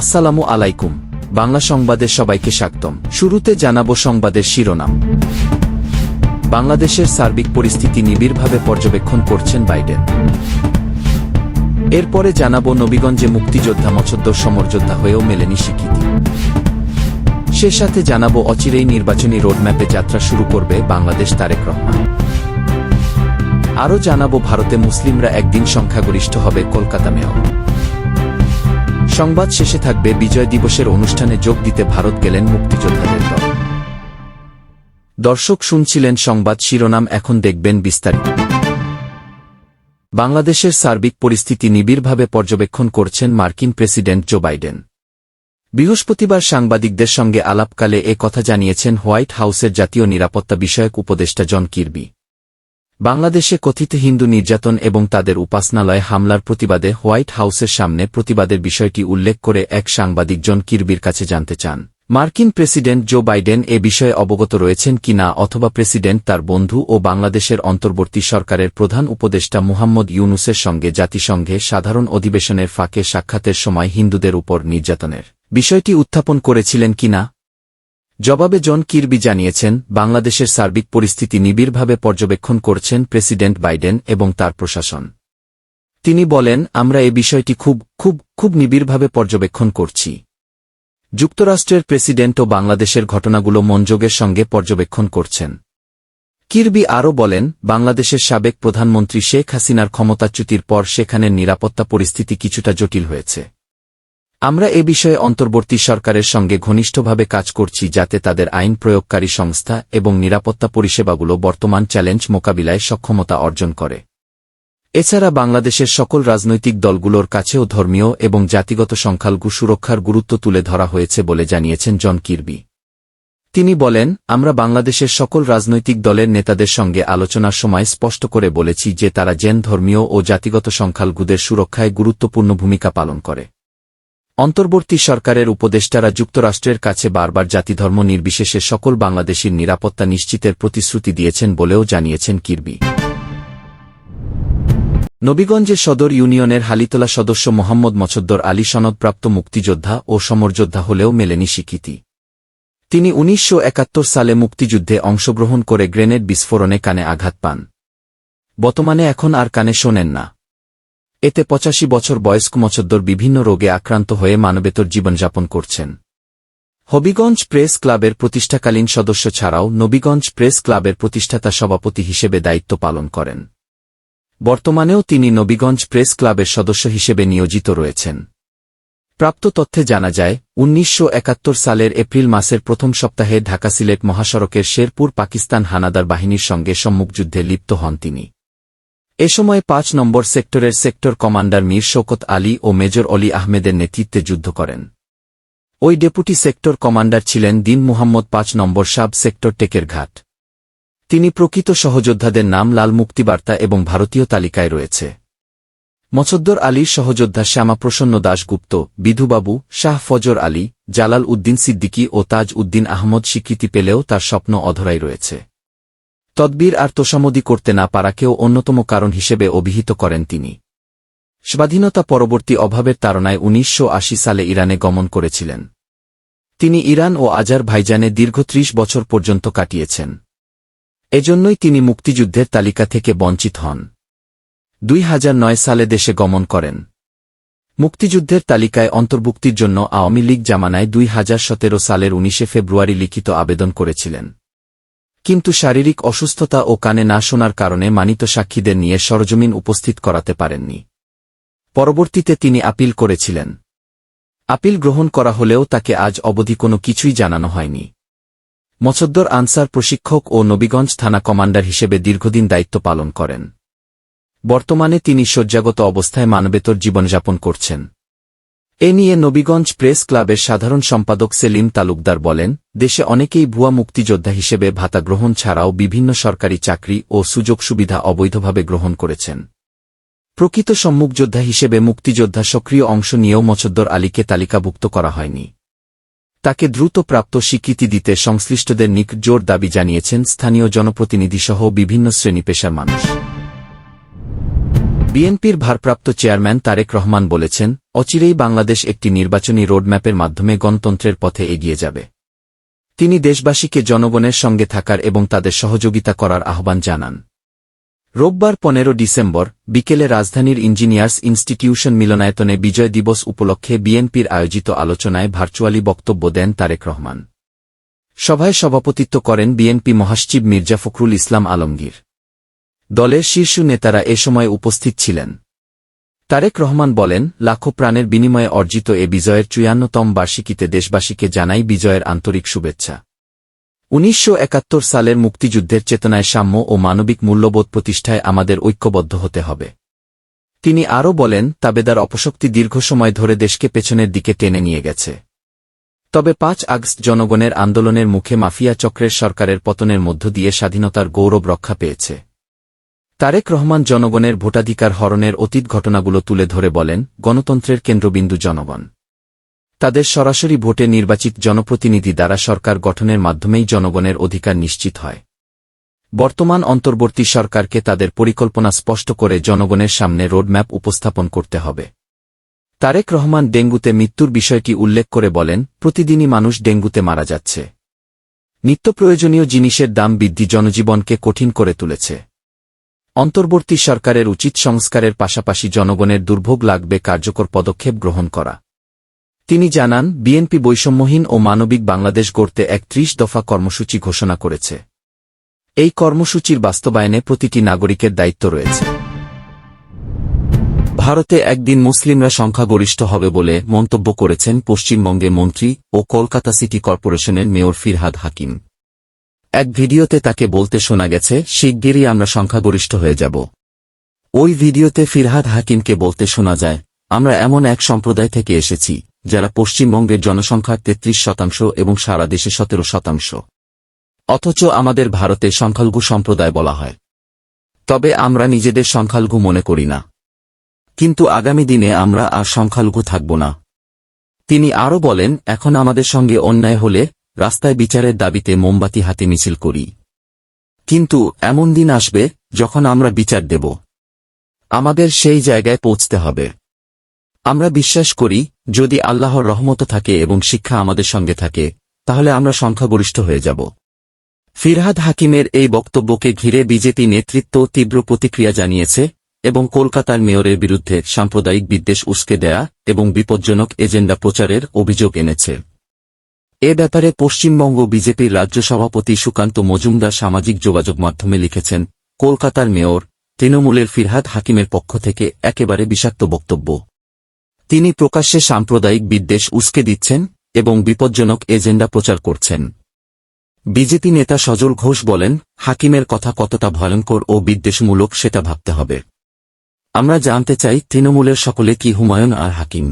আসসালামু আলাইকুম। বাংলা সংবাদে সবাইকে স্বাগতম। শুরুতে জানাব সংবাদের শিরোনাম। বাংলাদেশের সার্বিক পরিস্থিতি নিবিড়ভাবে পর্যবেক্ষণ করছেন বাইডেন। এরপরে জানাব নবীগঞ্জে মুক্তিযোদ্ধা মছদ্দর সমরযোদ্ধা হয়েও মেলেনি স্বীকৃতি। সে সাথে জানাব অচিরেই নির্বাচনী রোডম্যাপে যাত্রা শুরু করবে বাংলাদেশ তারেক রহমান। আরও জানাব ভারতে মুসলিমরা একদিন সংখ্যাগরিষ্ঠ হবে কলকাতা মেয়র। সংবাদ শেষে থাকবে বিজয় দিবসের অনুষ্ঠানে যোগ দিতে ভারত গেলেন মুক্তিযোদ্ধাদের দল। দর্শক শুনছিলেন সংবাদ শিরোনাম, এখন দেখবেন বিস্তারিত। বাংলাদেশের সার্বিক পরিস্থিতি নিবিড়ভাবে পর্যবেক্ষণ করছেন মার্কিন প্রেসিডেন্ট জো বাইডেন। বৃহস্পতিবার সাংবাদিকদের সঙ্গে আলাপকালে এ কথা জানিয়েছেন হোয়াইট হাউসের জাতীয় নিরাপত্তা বিষয়ক উপদেষ্টা জন কির্বি। বাংলাদেশে কথিত হিন্দু নির্যাতন এবং তাদের উপাসনালয়ে হামলার প্রতিবাদে হোয়াইট হাউসের সামনে প্রতিবাদের বিষয়টি উল্লেখ করে এক সাংবাদিক জন কির্বির কাছে জানতে চান। মার্কিন প্রেসিডেন্ট জো বাইডেন এ বিষয়ে অবগত রয়েছেন কিনা অথবা প্রেসিডেন্ট তার বন্ধু ও বাংলাদেশের অন্তর্বর্তী সরকারের প্রধান উপদেষ্টা মুহাম্মদ ইউনুসের সঙ্গে জাতিসংঘে সাধারণ অধিবেশনের ফাঁকে সাক্ষাতের সময় হিন্দুদের উপর নির্যাতনের। বিষয়টি উত্থাপন করেছিলেন কিনা জবাবে জন কির্বি জানিয়েছেন, বাংলাদেশের সার্বিক পরিস্থিতি নিবিড়ভাবে পর্যবেক্ষণ করছেন প্রেসিডেন্ট বাইডেন এবং তার প্রশাসন। তিনি বলেন, আমরা এ বিষয়টি খুব খুব খুব নিবিড়ভাবে পর্যবেক্ষণ করছি। যুক্তরাষ্ট্রের প্রেসিডেন্টও বাংলাদেশের ঘটনাগুলো মনযোগের সঙ্গে পর্যবেক্ষণ করছেন। কির্বি আরও বলেন, বাংলাদেশের সাবেক প্রধানমন্ত্রী শেখ হাসিনার ক্ষমতাচ্যুতির পর সেখানের নিরাপত্তা পরিস্থিতি কিছুটা জটিল হয়েছে। আমরা এ বিষয়ে অন্তর্বর্তী সরকারের সঙ্গে ঘনিষ্ঠভাবে কাজ করছি যাতে তাদের আইন প্রয়োগকারী সংস্থা এবং নিরাপত্তা পরিষেবাগুলো বর্তমান চ্যালেঞ্জ মোকাবিলায় সক্ষমতা অর্জন করে। এছাড়া বাংলাদেশের সকল রাজনৈতিক দলগুলোর কাছেও ধর্মীয় এবং জাতিগত সংখ্যালঘু সুরক্ষার গুরুত্ব তুলে ধরা হয়েছে বলে জানিয়েছেন জন কির্বি। তিনি বলেন, আমরা বাংলাদেশের সকল রাজনৈতিক দলের নেতাদের সঙ্গে আলোচনার সময় স্পষ্ট করে বলেছি যে তারা জেন ধর্মীয় ও জাতিগত সংখ্যালঘুদের সুরক্ষায় গুরুত্বপূর্ণ ভূমিকা পালন করে। অন্তর্বর্তী সরকারের উপদেষ্টারা যুক্তরাষ্ট্রের কাছে বারবার জাতিধর্ম নির্বিশেষে সকল বাংলাদেশীর নিরাপত্তা নিশ্চিতের প্রতিশ্রুতি দিয়েছেন বলেও জানিয়েছেন কির্বি। নবীগঞ্জের সদর ইউনিয়নের হালিতলা সদস্য মোহাম্মদ মছদ্দর আলী সনদপ্রাপ্ত মুক্তিযোদ্ধা ও সমরযোদ্ধা হলেও মেলেনি স্বীকৃতি। তিনি উনিশশো একাত্তর সালে মুক্তিযুদ্ধে অংশগ্রহণ করে গ্রেনেড বিস্ফোরণে কানে আঘাত পান। বর্তমানে এখন আর কানে শোনেন না। এতে পঁচাশি বছর বয়স্ক মছদ্দর বিভিন্ন রোগে আক্রান্ত হয়ে মানবেতর জীবনযাপন করছেন। হবিগঞ্জ প্রেস ক্লাবের প্রতিষ্ঠাকালীন সদস্য ছাড়াও নবীগঞ্জ প্রেস ক্লাবের প্রতিষ্ঠাতা সভাপতি হিসেবে দায়িত্ব পালন করেন। বর্তমানেও তিনি নবীগঞ্জ প্রেস ক্লাবের সদস্য হিসেবে নিয়োজিত রয়েছেন। প্রাপ্ত তথ্যে জানা যায়, উনিশশো একাত্তর সালের এপ্রিল মাসের প্রথম সপ্তাহে ঢাকা সিলেট মহাসড়কের শেরপুর পাকিস্তান হানাদার বাহিনীর সঙ্গে সম্মুখযুদ্ধে লিপ্ত হন তিনি। এ সময় পাঁচ নম্বর সেক্টরের সেক্টর কমান্ডার মীর শৌকত আলী ও মেজর অলি আহমেদের নেতৃত্বে যুদ্ধ করেন। ওই ডেপুটি সেক্টর কমান্ডার ছিলেন দিন মুহাম্মদ পাঁচ নম্বর সাব সেক্টর টেকের ঘাট। তিনি প্রকৃত সহযোদ্ধাদের নাম লাল মুক্তিবার্তা এবং ভারতীয় তালিকায় রয়েছে। মছদ্দর আলীর সহযোদ্ধা শ্যামাপ্রসন্ন দাশগুপ্ত, বিধুবাবু, শাহ ফজর আলী, জালাল উদ্দিন সিদ্দিকী ও তাজ উদ্দিন আহমদ স্বীকৃতি পেলেও তার স্বপ্ন অধরাই রয়েছে। তদ্বির আর তোষামদি করতে না পারাকেও অন্যতম কারণ হিসেবে অভিহিত করেন তিনি। স্বাধীনতা পরবর্তী অভাবের তাড়নায় উনিশশো সালে ইরানে গমন করেছিলেন। তিনি ইরান ও আজার ভাইজানে দীর্ঘ ত্রিশ বছর পর্যন্ত কাটিয়েছেন। এজন্যই তিনি মুক্তিযুদ্ধের তালিকা থেকে বঞ্চিত হন। দুই হাজার নয় সালে দেশে গমন করেন। মুক্তিযুদ্ধের তালিকায় অন্তর্ভুক্তির জন্য আওয়ামী লীগ জামানায় দুই হাজার সতেরো সালের উনিশে ফেব্রুয়ারি লিখিত আবেদন করেছিলেন। কিন্তু শারীরিক অসুস্থতা ও কানে না শোনার কারণে মানিত সাক্ষীদের নিয়ে সরজমিন উপস্থিত করাতে পারেননি। পরবর্তীতে তিনি আপিল করেছিলেন। আপিল গ্রহণ করা হলেও তাকে আজ অবধি কোনো কিছুই জানানো হয়নি। মছদ্দর আনসার প্রশিক্ষক ও নবীগঞ্জ থানা কমান্ডার হিসেবে দীর্ঘদিন দায়িত্ব পালন করেন। বর্তমানে তিনি শয্যাগত অবস্থায় মানবেতর জীবনযাপন করছেন। এ নিয়ে নবীগঞ্জ প্রেস ক্লাবের সাধারণ সম্পাদক সেলিম তালুকদার বলেন, দেশে অনেকেই ভুয়া মুক্তিযোদ্ধা হিসেবে ভাতা গ্রহণ ছাড়াও বিভিন্ন সরকারি চাকরি ও সুযোগ সুবিধা অবৈধভাবে গ্রহণ করেছেন। প্রকৃত সম্মুখযোদ্ধা হিসেবে মুক্তিযোদ্ধা সক্রিয় অংশ নিয়েও মছদ্দর আলীকে তালিকাভুক্ত করা হয়নি। তাকে দ্রুত প্রাপ্ত স্বীকৃতি দিতে সংশ্লিষ্টদের নিক জোর দাবি জানিয়েছেন স্থানীয় জনপ্রতিনিধিসহ বিভিন্ন শ্রেণি পেশার মানুষ। বিএনপির ভারপ্রাপ্ত চেয়ারম্যান তারেক রহমান বলেছেন অচিরেই বাংলাদেশ একটি নির্বাচনী রোডম্যাপের মাধ্যমে গণতন্ত্রের পথে এগিয়ে যাবে। তিনি দেশবাসীকে জনগণের সঙ্গে থাকার এবং তাদের সহযোগিতা করার আহ্বান জানান। রোববার পনেরো ডিসেম্বর বিকেলে রাজধানীর ইঞ্জিনিয়ার্স ইনস্টিটিউশন মিলনায়তনে বিজয় দিবস উপলক্ষে বিএনপির আয়োজিত আলোচনায় ভার্চুয়ালি বক্তব্য দেন তারেক রহমান। সভায় সভাপতিত্ব করেন বিএনপি মহাসচিব মির্জা ফখরুল ইসলাম আলমগীর। দলের শীর্ষ নেতারা এ সময় উপস্থিত ছিলেন। তারেক রহমান বলেন, লাখো প্রাণের বিনিময়ে অর্জিত এ বিজয়ের চুয়ান্নতম বার্ষিকীতে দেশবাসীকে জানাই বিজয়ের আন্তরিক শুভেচ্ছা। উনিশশো একাত্তর সালের মুক্তিযুদ্ধের চেতনায় সাম্য ও মানবিক মূল্যবোধ প্রতিষ্ঠায় আমাদের ঐক্যবদ্ধ হতে হবে। তিনি আরও বলেন, তাবেদার অপশক্তি দীর্ঘ সময় ধরে দেশকে পেছনের দিকে টেনে নিয়ে গেছে। তবে পাঁচ আগস্ট জনগণের আন্দোলনের মুখে মাফিয়া চক্রের সরকারের পতনের মধ্য দিয়ে স্বাধীনতার গৌরব রক্ষা পেয়েছে। তারেক রহমান জনগণের ভোটাধিকার হরণের অতীত ঘটনাগুলো তুলে ধরে বলেন, গণতন্ত্রের কেন্দ্রবিন্দু জনগণ। তাদের সরাসরি ভোটে নির্বাচিত জনপ্রতিনিধি দ্বারা সরকার গঠনের মাধ্যমেই জনগণের অধিকার নিশ্চিত হয়। বর্তমান অন্তর্বর্তী সরকারকে তাদের পরিকল্পনা স্পষ্ট করে জনগণের সামনে রোডম্যাপ উপস্থাপন করতে হবে। তারেক রহমান ডেঙ্গুতে মৃত্যুর বিষয়টি উল্লেখ করে বলেন, প্রতিদিনই মানুষ ডেঙ্গুতে মারা যাচ্ছে। নিত্য প্রয়োজনীয় জিনিসের দাম বৃদ্ধি জনজীবনকে কঠিন করে তুলেছে। অন্তর্বর্তী সরকারের উচিত সংস্কারের পাশাপাশি জনগণের দুর্ভোগ লাগবে কার্যকর পদক্ষেপ গ্রহণ করা। তিনি জানান, বিএনপি বৈষম্যহীন ও মানবিক বাংলাদেশ গড়তে এক ত্রিশ দফা কর্মসূচি ঘোষণা করেছে। এই কর্মসূচির বাস্তবায়নে প্রতিটি নাগরিকের দায়িত্ব রয়েছে। ভারতে একদিন মুসলিমরা সংখ্যাগরিষ্ঠ হবে বলে মন্তব্য করেছেন পশ্চিমবঙ্গে মন্ত্রী ও কলকাতা সিটি কর্পোরেশনের মেয়র ফিরহাদ হাকিম। এক ভিডিওতে তাকে বলতে শোনা গেছে, শিগগিরই আমরা সংখ্যাগরিষ্ঠ হয়ে যাব। ওই ভিডিওতে ফিরহাদ হাকিমকে বলতে শোনা যায়, আমরা এমন এক সম্প্রদায় থেকে এসেছি, যারা পশ্চিমবঙ্গের জনসংখ্যার তেত্রিশ শতাংশ এবং সারা দেশে সতেরো শতাংশ। অথচ আমাদের ভারতে সংখ্যালঘু সম্প্রদায় বলা হয়। তবে আমরা নিজেদের সংখ্যালঘু মনে করি না। কিন্তু আগামী দিনে আমরা আর সংখ্যালঘু থাকব না। তিনি আরও বলেন, এখন আমাদের সঙ্গে অন্যায় হলে রাস্তায় বিচারের দাবিতে মোমবাতি হাতে মিছিল করি। কিন্তু এমন দিন আসবে যখন আমরা বিচার দেব। আমাদের সেই জায়গায় পৌঁছতে হবে। আমরা বিশ্বাস করি, যদি আল্লাহর রহমত থাকে এবং শিক্ষা আমাদের সঙ্গে থাকে, তাহলে আমরা সংখ্যাগরিষ্ঠ হয়ে যাব। ফিরহাদ হাকিমের এই বক্তব্যকে ঘিরে বিজেপি নেতৃত্ব তীব্র প্রতিক্রিয়া জানিয়েছে এবং কলকাতার মেয়রের বিরুদ্ধে সাম্প্রদায়িক বিদ্বেষ উস্কে দেয়া এবং বিপজ্জনক এজেন্ডা প্রচারের অভিযোগ এনেছে। এ ব্যাপারে পশ্চিমবঙ্গ বিজেপির রাজ্য সভাপতি সুকান্ত মজুমদার সামাজিক যোগাযোগ মাধ্যমে লিখেছেন, কলকাতার মেয়র তৃণমূলের ফিরহাদ হাকিমের পক্ষ থেকে একেবারে বিষাক্ত বক্তব্য। তিনি প্রকাশ্যে সাম্প্রদায়িক বিদ্বেষ উস্কে দিচ্ছেন এবং বিপজ্জনক এজেন্ডা প্রচার করছেন। বিজেপি নেতা সজল ঘোষ বলেন, হাকিমের কথা কতটা ভয়ঙ্কর ও বিদ্বেষমূলক সেটা ভাবতে হবে। আমরা জানতে চাই তৃণমূলের সকলে কি হুমায়ুন আর হাকিম।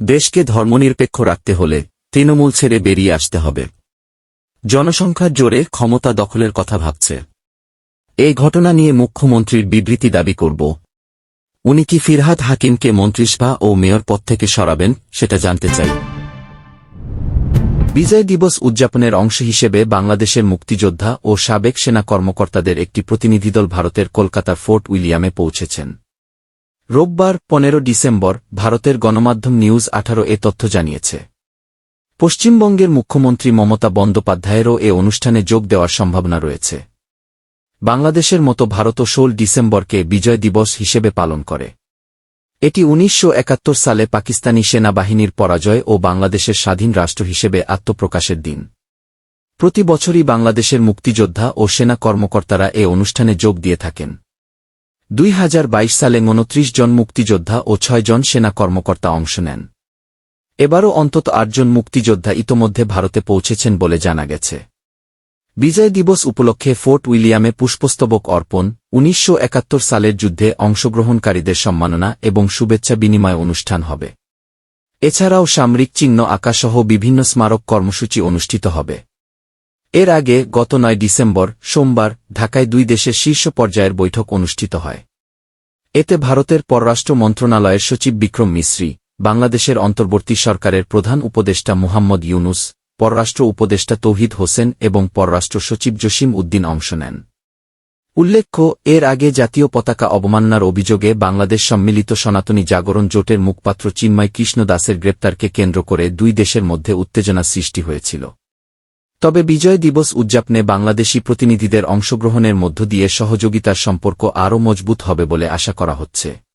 দেশকে ধর্মনিরপেক্ষ রাখতে হলে তৃণমূল ছেড়ে বেরিয়ে আসতে হবে। জনসংখ্যার জোরে ক্ষমতা দখলের কথা ভাবছে। এই ঘটনা নিয়ে মুখ্যমন্ত্রীর বিবৃতি দাবি করব। উনি কি ফিরহাদ হাকিমকে মন্ত্রিসভা ও মেয়র পদ থেকে সরাবেন, সেটা জানতে চাই। বিজয় দিবস উদযাপনের অংশ হিসেবে বাংলাদেশের মুক্তিযোদ্ধা ও সাবেক সেনা কর্মকর্তাদের একটি প্রতিনিধিদল ভারতের কলকাতার ফোর্ট উইলিয়ামে পৌঁছেছেন। রোববার পনেরো ডিসেম্বর ভারতের গণমাধ্যম নিউজ আঠারো এ তথ্য জানিয়েছে। পশ্চিমবঙ্গের মুখ্যমন্ত্রী মমতা বন্দ্যোপাধ্যায়েরও এ অনুষ্ঠানে যোগ দেওয়ার সম্ভাবনা রয়েছে। বাংলাদেশের মতো ভারতও ষোল ডিসেম্বরকে বিজয় দিবস হিসেবে পালন করে। এটি উনিশশো একাত্তর সালে পাকিস্তানি সেনাবাহিনীর পরাজয় ও বাংলাদেশের স্বাধীন রাষ্ট্র হিসেবে আত্মপ্রকাশের দিন। প্রতি বছরই বাংলাদেশের মুক্তিযোদ্ধা ও সেনা কর্মকর্তারা এ অনুষ্ঠানে যোগ দিয়ে থাকেন। দুই হাজার বাইশ সালে উনত্রিশ জন মুক্তিযোদ্ধা ও ছয় জন সেনা কর্মকর্তা অংশ নেন। এবারও অন্তত আটজন মুক্তিযোদ্ধা ইতোমধ্যে ভারতে পৌঁছেছেন বলে জানা গেছে। বিজয় দিবস উপলক্ষে ফোর্ট উইলিয়ামে পুষ্পস্তবক অর্পণ, উনিশশো একাত্তর সালের যুদ্ধে অংশগ্রহণকারীদের সম্মাননা এবং শুভেচ্ছা বিনিময় অনুষ্ঠান হবে। এছাড়াও সামরিক চিহ্ন আকাশসহ বিভিন্ন স্মারক কর্মসূচি অনুষ্ঠিত হবে। এর আগে গত নয় ডিসেম্বর সোমবার ঢাকায় দুই দেশের শীর্ষ পর্যায়ের বৈঠক অনুষ্ঠিত হয়। এতে ভারতের পররাষ্ট্র মন্ত্রণালয়ের সচিব বিক্রম মিশ্রি বাংলাদেশের অন্তর্বর্তী সরকারের প্রধান উপদেষ্টা মুহাম্মদ ইউনুস, পররাষ্ট্র উপদেষ্টা তৌহিদ হোসেন এবং পররাষ্ট্র সচিব জসিম উদ্দিন অংশ নেন। উল্লেখ্য, এর আগে জাতীয় পতাকা অবমাননার অভিযোগে বাংলাদেশ সম্মিলিত সনাতনী জাগরণ জোটের মুখপাত্র চিন্ময় কৃষ্ণ দাসের গ্রেপ্তারকে কেন্দ্র করে দুই দেশের মধ্যে উত্তেজনা সৃষ্টি হয়েছিল। তবে বিজয় দিবস উদযাপনে বাংলাদেশি প্রতিনিধিদের অংশগ্রহণের মধ্য দিয়ে সহযোগিতার সম্পর্ক আরও মজবুত হবে বলে আশা করা হচ্ছে।